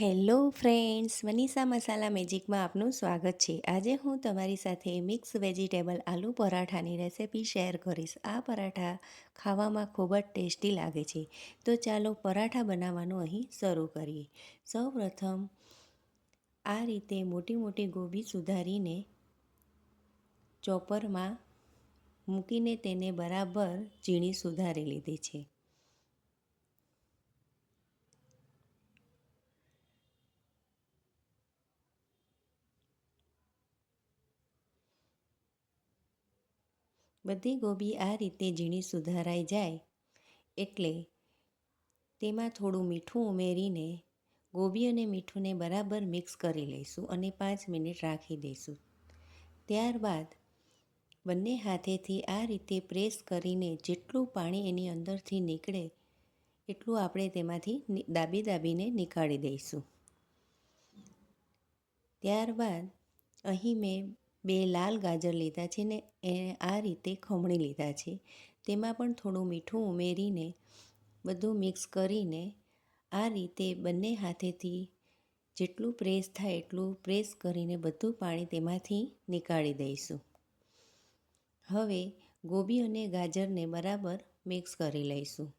Hello friends Manisha મસાલા મેજિકમાં આપનું સ્વાગત છે. આજે હું તમારી સાથે મિક્સ વેજીટેબલ આલુ પરાઠાની રેસિપી શેર કરીશ. આ પરાઠા ખાવામાં ખૂબ જ ટેસ્ટી લાગે છે. તો ચાલો પરાઠા બનાવવાનું અહીં શરૂ કરીએ. સૌપ્રથમ આ રીતે મોટી મોટી ગોબી સુધારીને ચોપરમાં મૂકીને તેને બરાબર ઝીણી સુધારી લીધી છે. બધી ગોબી આ રીતે ઝીણી સુધારાઈ જાય એટલે તેમાં થોડું મીઠું ઉમેરીને ગોબી અને મીઠુંને બરાબર મિક્સ કરી લઈશું અને પાંચ મિનિટ રાખી દઈશું. ત્યારબાદ બંને હાથેથી આ રીતે પ્રેસ કરીને જેટલું પાણી એની અંદરથી નીકળે એટલું આપણે તેમાંથી દાબી દાબીને નીકાળી દઈશું. ત્યારબાદ અહીં મેં બે લાલ ગાજર લીધા છે ને એ આ રીતે ખમણી લીધા છે. તેમાં પણ થોડું મીઠું ઉમેરીને બધું મિક્સ કરીને આ રીતે બંને હાથેથી જેટલું પ્રેસ થાય એટલું પ્રેસ કરીને બધું પાણી તેમાંથી નીકાળી દઈશું. હવે ગોબી અને ગાજરને બરાબર મિક્સ કરી લઈશું.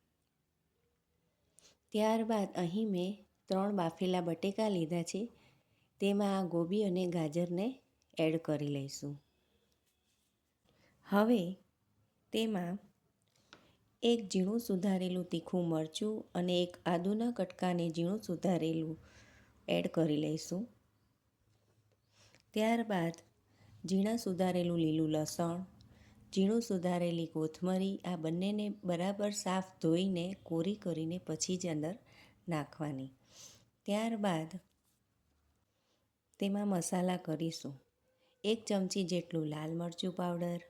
ત્યારબાદ અહીં મેં ત્રણ બાફેલા બટેકા લીધા છે. તેમાં આ ગોબી અને ગાજરને એડ કરી લઈશું. હવે તેમાં એક ઝીણું સુધારેલું તીખું મરચું અને એક આદુના કટકાને ઝીણું સુધારેલું એડ કરી લઈશું. ત્યારબાદ ઝીણા સુધારેલું લીલું લસણ, ઝીણું સુધારેલી કોથમરી આ બંનેને બરાબર સાફ ધોઈને કોરી કરીને પછી જ અંદર નાખવાની. ત્યારબાદ તેમાં મસાલા કરીશું. એક ચમચી જેટલું લાલ મરચું પાવડર,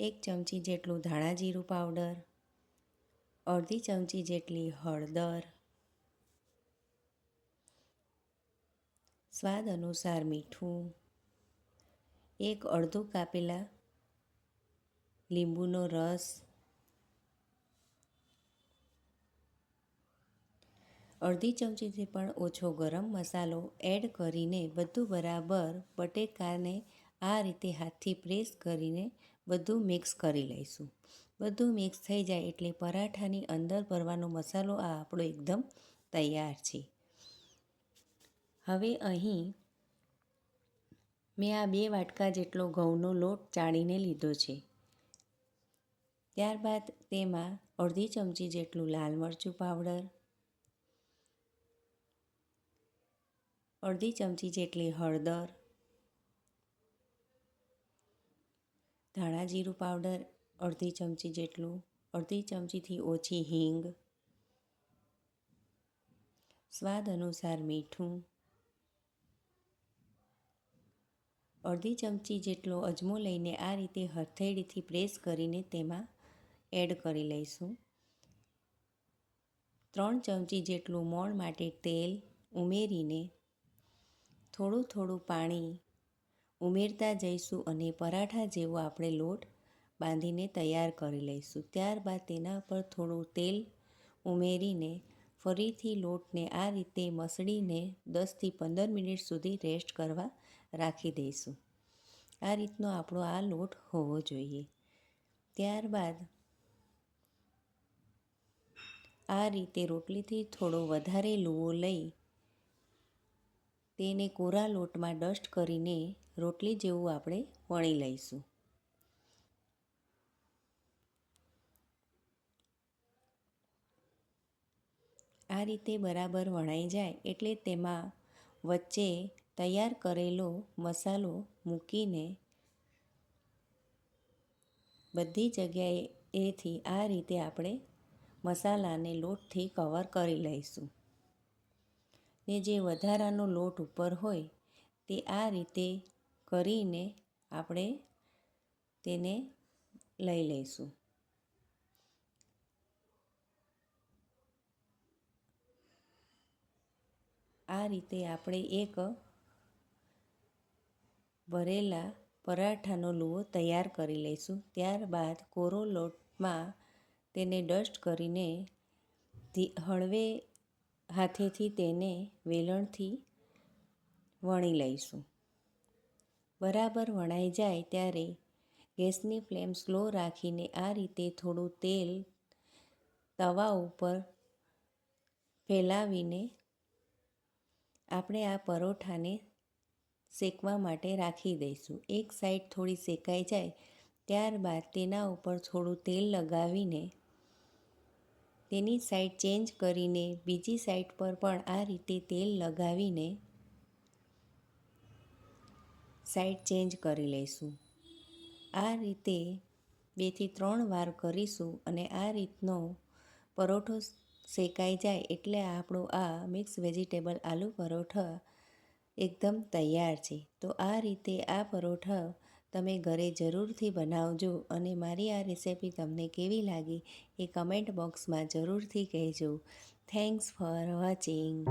એક ચમચી જેટલું ધાણા જીરું પાવડર, અડધી ચમચી જેટલી હળદર. સ્વાદ અનુસાર મીઠું, એક અડધું કાપેલા લીંબુનો રસ અડધી ચમચીથી પણ ઓછો ગરમ મસાલો એડ કરીને બધું બરાબર બટેકાને આ રીતે હાથથી પ્રેસ કરીને બધું મિક્સ કરી લઈશું. બધું મિક્સ થઈ જાય એટલે પરાઠાની અંદર ભરવાનો મસાલો આ આપણો એકદમ તૈયાર છે. હવે અહીં મેં આ બે વાટકા જેટલો ઘઉંનો લોટ ચાળીને લીધો છે. ત્યારબાદ તેમાં અડધી ચમચી જેટલું લાલ મરચું પાવડર અડધી ચમચી જેટલી હળદર, ધાણા જીરું પાવડર, અડધી ચમચી જેટલું, અડધી ચમચીથી ઓછી હિંગ, સ્વાદ અનુસાર મીઠું, અડધી ચમચી જેટલો અજમો લઈને આ રીતે હથેળીથી પ્રેસ કરીને તેમાં એડ કરી લઈશું. ત્રણ ચમચી જેટલું મોણ માટે તેલ ઉમેરીને થોડું થોડું પાણી ઉમેરતા જઈશું અને પરાઠા જેવો આપણે લોટ બાંધીને તૈયાર કરી લઈશું. ત્યારબાદ તેના પર થોડું તેલ ઉમેરીને ફરીથી લોટને આ રીતે મસળીને દસથી પંદર મિનિટ સુધી રેસ્ટ કરવા રાખી દઈશું. આ રીતનો આપણો આ લોટ હોવો જોઈએ. ત્યારબાદ આ રીતે રોટલીથી થોડો વધારે લુવો લઈ તેને કોરા લોટમાં ડસ્ટ કરીને રોટલી જેવું આપણે વણી લઈશું. આ રીતે બરાબર વણાઈ જાય એટલે તેમાં વચ્ચે તૈયાર કરેલો મસાલો મૂકીને બધી જગ્યાએ એથી આ રીતે આપણે મસાલાને લોટથી કવર કરી લઈશું. ને જે વધારાનો લોટ ઉપર હોય, તે આ રીતે કરીને આપણે તેને લઈ લઈશું. આ રીતે આપણે એક ભરેલા પરાઠાનો લુવો તૈયાર કરી લઈશું. ત્યારબાદ કોરો લોટમાં તેને ડસ્ટ કરીને હળવે હાથેથી તેને વેલણથી વણી લઈશું. બરાબર વણાઈ જાય ત્યારે ગેસની ફ્લેમ સ્લો રાખીને આ રીતે થોડું તેલ તવા ઉપર ફેલાવીને આપણે આ પરોઠાને શેકવા માટે રાખી દઈશું. એક સાઈડ થોડી શેકાઈ જાય, ત્યારબાદ તેના ઉપર થોડું તેલ લગાવીને તેની સાઈડ ચેન્જ કરીને બીજી સાઈડ પર પણ આ રીતે તેલ લગાવીને સાઈડ ચેન્જ કરી લઈશું. આ રીતે બેથી ત્રણ વાર કરીશું અને આ રીતનો પરોઠો શેકાઈ જાય એટલે આપણો આ મિક્સ વેજીટેબલ આલુ પરોઠા એકદમ તૈયાર છે. તો આ રીતે આ પરોઠા તમે ઘરે જરૂરથી બનાવજો અને મારી આ રેસિપી તમને કેવી લાગી એ કમેન્ટ બોક્સમાં જરૂરથી કહેજો. Thanks for watching